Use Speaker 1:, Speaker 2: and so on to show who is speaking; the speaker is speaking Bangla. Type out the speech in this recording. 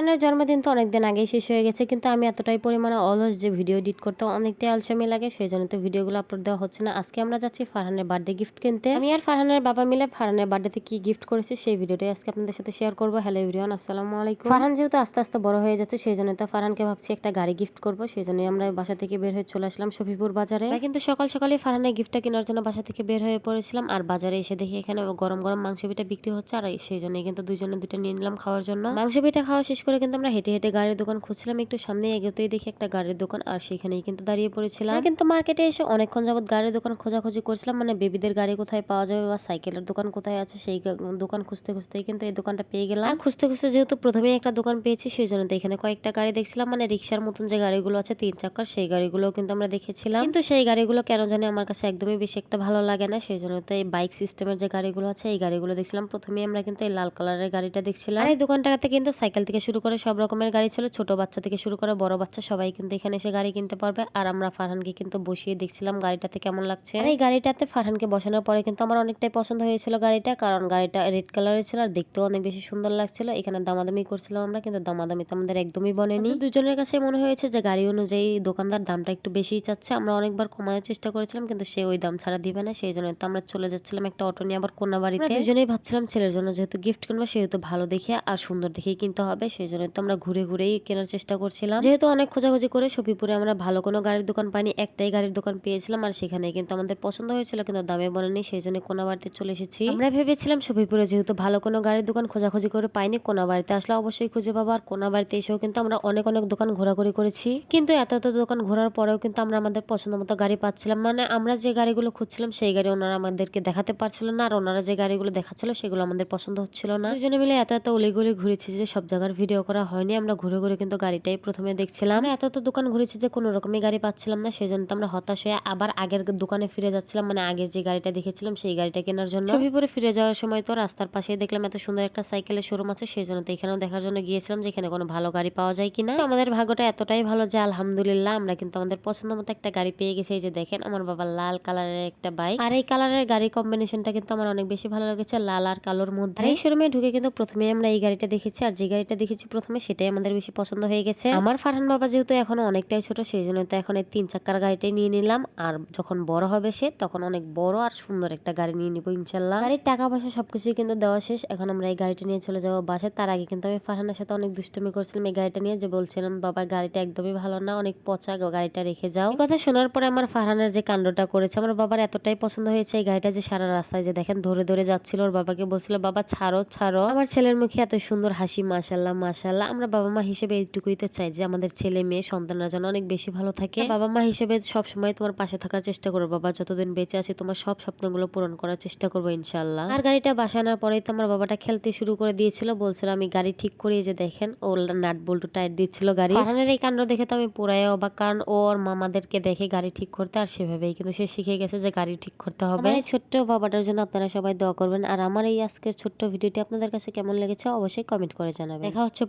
Speaker 1: ফারহানের জন্মদিন তো অনেকদিন আগেই শেষ হয়ে গেছে, কিন্তু আমি এতটাই পরিমাণে অলস যে ভিডিও এডিট করতে অনেকটাই আলসামি লাগে সেই জন্য তো ভিডিওগুলো আপলোড দেওয়া হচ্ছে না। আজকে আমরা যাচ্ছি ফারহানের বার্থডে গিফট কিনতে। আমি আর ফারহানের বাবা মিলে ফারহানের বার্থডেতে কি গিফট করেছি সেই ভিডিওটাই আজকে আপনাদের সাথে শেয়ার করব। হ্যালো এভরিওয়ান আসসালামু আলাইকুম। ফারহান যেহেতু আস্তে আস্তে বড় হয়ে যাচ্ছে সেই জন্য তো ফারহানকে ভাবছি একটা গাড়ি গিফট করব সেই জন্যই আমরা বাসা থেকে বের হয়ে চলে আসলাম শফিপুর বাজারে। কিন্তু সকাল সকালে ফারহানের গিফটটা কেনার জন্য বাসা থেকে বের হয়ে পড়েছিলাম, আর বাজারে এসে দেখি এখানে গরম গরম মাংস পিঠা বিক্রি হচ্ছে, আর সেই জন্য কিন্তু দুজনে দুটো নিয়ে নিলাম খাওয়ার জন্য। মাংস পিঠা খাওয়া শেষ কিন্তু আমরা হেঁটে হেঁটে গাড়ির দোকান খুঁজছিলাম। একটু সামনে এগোতেই দেখি একটা গাড়ির দোকান আর সেখানেই কিন্তু দাঁড়িয়ে পড়েছিলাম। কিন্তু মার্কেটে এসে অনেকক্ষণ যাবত গাড়ির দোকান খোঁজাখুঁজি করছিলাম। মানে বেবিদের গাড়ি কোথায় পাওয়া যাবে বা সাইকেলের দোকান কোথায় আছে সেই দোকান খুঁজতে খুঁজতেই কিন্তু এই দোকানটা পেয়ে গেলাম। আর খুঁজতে খুঁজতে যেহেতু প্রথমেই একটা দোকান পেয়েছি সেই জন্য তো এখানে কয়েকটা গাড়ি দেখছিলাম। মানে রিক্সার মতন যে গাড়িগুলো আছে তিন চাকার সেই গাড়িগুলো কিন্তু আমরা দেখেছিলাম। কিন্তু সেই গাড়িগুলো কেন জানি আমার কাছে একদমই বেশি একটা ভালো লাগে না। সেই জন্য তো এই বাইক সিস্টেমের যে গাড়িগুলো আছে এই গাড়িগুলো দেখছিলাম। প্রথমেই আমরা কিন্তু এই লাল কালারের গাড়িটা দেখছিলাম। আর এই দোকানটাতে কিন্তু সাইকেল থেকে শুরু করে সব রকমের গাড়ি ছিল, ছোট বাচ্চা থেকে শুরু করে বড় বাচ্চা, সবাই কিন্তু এখানে এসে গাড়ি কিনতে পারবে। আর আমরা ফারহানকে কিন্তু বসিয়ে দেখছিলাম গাড়িটাতে কেমন লাগছে। এই গাড়িটাতে ফারহানকে বসানোর পরে কিন্তু আমার অনেকটাই পছন্দ হয়েছিল গাড়িটা, কারণ গাড়িটা রেড কালারের ছিল আর দেখতেও অনেক বেশি সুন্দর লাগছিল। এখানে দামাদামি করছিলাম আমরা, কিন্তু দামাদামি তো আমাদের একদমই বনেনি দুজনের কাছে মনে হয়েছে যে গাড়ি অনুযায়ী দোকানদার দামটা একটু বেশিই চাচ্ছে। আমরা অনেকবার কমানোর চেষ্টা করেছিলাম, কিন্তু সে ওই দাম ছাড়া দিবে না, সেই জন্য তো আমরা চলে যাচ্ছিলাম একটা অটো নিয়ে আবার কোনা বাড়িতে দুজনেই ভাবছিলাম ছেলের জন্য যেহেতু গিফট কিনবো, সেহেতু ভালো দেখে আর সুন্দর দেখেই কিনতে হবে, সেই জন্য তো আমরা ঘুরে ঘুরেই কেনার চেষ্টা করছিলাম। যেহেতু অনেক খোঁজাখুঁজি করে সফিপুরে আমরা ভালো কোনো গাড়ির দোকান পাইনি, একটাই গাড়ির দোকান পেয়েছিলাম আর সেখানে কিন্তু আমাদের পছন্দ হয়েছিল কিন্তু দামে বলেনি সেই জন্য কোনা বাড়িতে চলে এসেছি। আমরা ভেবেছিলাম সফিপুরে যেহেতু ভালো কোনো গাড়ির দোকান খোঁজাখুঁজি করে পাইনি, কোনা বাড়িতে আসলে অবশ্যই খুঁজে পাবো আর কোনা বাড়িতে এসেও কিন্তু আমরা অনেক অনেক দোকান ঘোরাঘুরি করেছি। কিন্তু এত এত দোকান ঘোরার পরেও কিন্তু আমরা আমাদের পছন্দ মতো গাড়ি পাচ্ছিলাম। মানে আমরা যে গাড়িগুলো খুঁজছিলাম সেই গাড়ি ওনারা আমাদেরকে দেখাতে পারছিল না আর ওনারা যে গাড়িগুলো দেখাচ্ছিল সেগুলো আমাদের পছন্দ হচ্ছিল না। দুজনে মিলে এত এত অলিগুলি ঘুরেছি যে সব জায়গার ভিডিও করা হয়নি। আমরা ঘুরে ঘুরে কিন্তু গাড়িটাই প্রথমে দেখছিলাম। এত তো দোকান ঘুরেছি যে কোনো রকমই গাড়ি পাচ্ছিলাম না সেই জন্য আমরা হতাশ হয়ে আবার আগের দোকানে ফিরে যাচ্ছিলাম। মানে আগে যে গাড়িটা দেখেছিলাম, সেই গাড়িটা কেনার জন্য। ছবিপুরে ফিরে যাওয়ার সময় তো রাস্তার পাশেই দেখলাম এত সুন্দর একটা সাইকেলের শোরুম আছে সেই জন্য তো এখানেও দেখার জন্য গিয়েছিলাম যে এখানে কোনো ভালো গাড়ি পাওয়া যায় কিনা। আমাদের ভাগ্যটা এতটাই ভালো যে আলহামদুলিল্লাহ আমরা কিন্তু আমাদের পছন্দ মতো একটা গাড়ি পেয়ে গেছি। এই যে দেখেন, আমার বাবা লাল কালারের একটা বাইক আর এই কালারের গাড়ি কম্বিনেশনটা কিন্তু আমার অনেক বেশি ভালো লেগেছে, লাল আর কালোর মধ্যে। এই শোরুমে ঢুকে কিন্তু প্রথমে আমরা এই গাড়িটা দেখেছি। আর যে গাড়িটা দেখেছি প্রথমে সেটাই আমাদের বেশি পছন্দ হয়ে গেছে। আমার ফারহান বাবা যেহেতু এখন অনেকটাই ছোট, সেই জন্য তো এখন তিন চাকার গাড়িটাই নিয়ে নিলাম। আর যখন বড় হবে সে, তখন অনেক বড় আর সুন্দর একটা গাড়ি নিয়ে নিবো ইনশাল্লাহ। গাড়ির টাকা পয়সা সবকিছুই কিন্তু দেওয়া শেষ। এখন আমরা এই গাড়িটা নিয়ে চলে যাব বাসে। তার আগে কিন্তু আমি ফারহানের সাথে অনেক দুষ্টুমি করছিলাম এই গাড়িটা নিয়ে যে বলছিলাম, বাবা, গাড়িটা একদমই ভালো না, অনেক পচা গাড়িটা রেখে যাও। কথা শোনার পরে আমার ফারহানের যে কাণ্ডটা করেছে, আমার বাবার এতটাই পছন্দ হয়েছে এই গাড়িটা যে সারা রাস্তায় যে দেখেন ধরে ধরে যাচ্ছিল। ওর বাবাকে বলছিল, বাবা, ছাড়ো ছাড়ো। আমার ছেলের মুখে এত সুন্দর হাসি মাশাল্লাহ মাশাল্লাহ আমরা বাবা মা হিসেবে এইটুকুই তো চাই যে আমাদের ছেলে মেয়ে সন্তানরা যেন অনেক বেশি ভালো থাকে। বাবা মা হিসেবে সব সময় তোমার পাশে থাকার চেষ্টা করব বাবা যতদিন বেঁচে আছি তোমার সব স্বপ্নগুলো পূরণ করার চেষ্টা করব ইনশাল্লাহ আর গাড়িটা বাসায় আনার পরেই তো আমার বাবাটা খেলতে শুরু করে দিয়েছিল বলছিল আমি গাড়ি ঠিক করি যে দেখেন ও নাট বল্টু টায়ার দিচ্ছিল গাড়ি। ফারহানের এই কাণ্ড দেখে তো আমি পুরাই অবাক কারণ ও ওর মামাদেরকে দেখে গাড়ি ঠিক করতে আর সেভাবেই কিন্তু সে শিখে গেছে যে গাড়ি ঠিক করতে হবে। আমার এই ছোট্ট বাবাটার জন্য আপনারা সবাই দোয়া করবেন আর আমার এই আজকের ছোট্ট ভিডিওটি আপনাদের কাছে কেমন লেগেছে অবশ্যই কমেন্ট করে জানাবেন। দেখা হচ্ছে